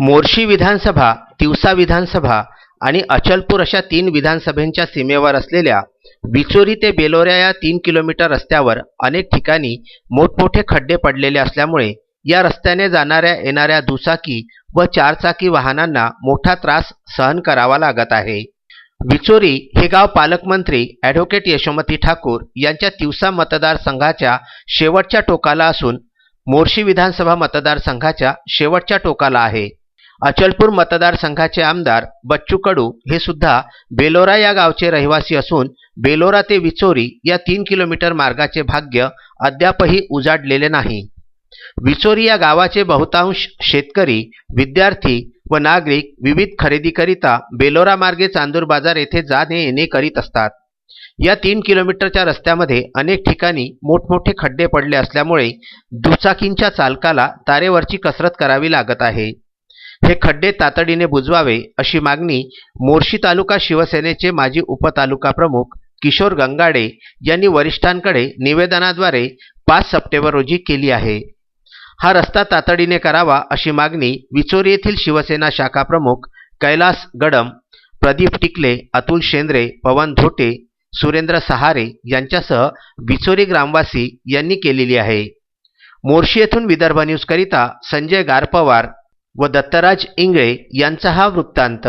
मोर्शी विधानसभा तिवसा विधानसभा आणि अचलपूर अशा तीन विधानसभेंच्या सीमेवर असलेल्या विचोरी ते बेलोरा या तीन किलोमीटर रस्त्यावर अनेक ठिकाणी मोठमोठे खड्डे पडलेले असल्यामुळे या रस्त्याने जाणाऱ्या येणाऱ्या दुचाकी व चारचाकी वाहनांना मोठा त्रास सहन करावा लागत आहे. विचोरी हे गाव पालकमंत्री ॲडव्होकेट यशोमती ठाकूर यांच्या तिवसा मतदारसंघाच्या शेवटच्या टोकाला असून मोर्शी विधानसभा मतदारसंघाच्या शेवटच्या टोकाला आहे. अचलपूर मतदारसंघाचे आमदार बच्चू कडू हे सुद्धा बेलोरा या गावचे रहिवासी असून बेलोरा ते विचोरी या तीन किलोमीटर मार्गाचे भाग्य अद्यापही उजाडलेले नाही. विचोरी या गावाचे बहुतांश शेतकरी विद्यार्थी व नागरिक विविध खरेदीकरिता बेलोरा मार्गे चांदूर बाजार येथे जाणे येणे करीत असतात. या तीन किलोमीटरच्या रस्त्यामध्ये अनेक ठिकाणी मोठमोठे खड्डे पडले असल्यामुळे दुचाकींच्या चालकाला तारेवरची कसरत करावी लागत आहे. हे खड्डे तातडीने बुजवावे अशी मागणी मोर्शी तालुका शिवसेनेचे माजी उपतालुका प्रमुख किशोर गंगाडे यांनी वरिष्ठांकडे निवेदनाद्वारे पाच सप्टेंबर रोजी केली आहे. हा रस्ता तातडीने करावा अशी मागणी विचोरी येथील शिवसेना शाखा प्रमुख कैलास गडम प्रदीप टिकले अतुल शेंद्रे पवन धोटे सुरेंद्र सहारे यांच्यासह विचोरी ग्रामवासी यांनी केलेली आहे. मोर्शी येथून विदर्भ न्यूजकरिता संजय गारपवार व दत्तराज इंगळे यांचा हा वृत्तांत.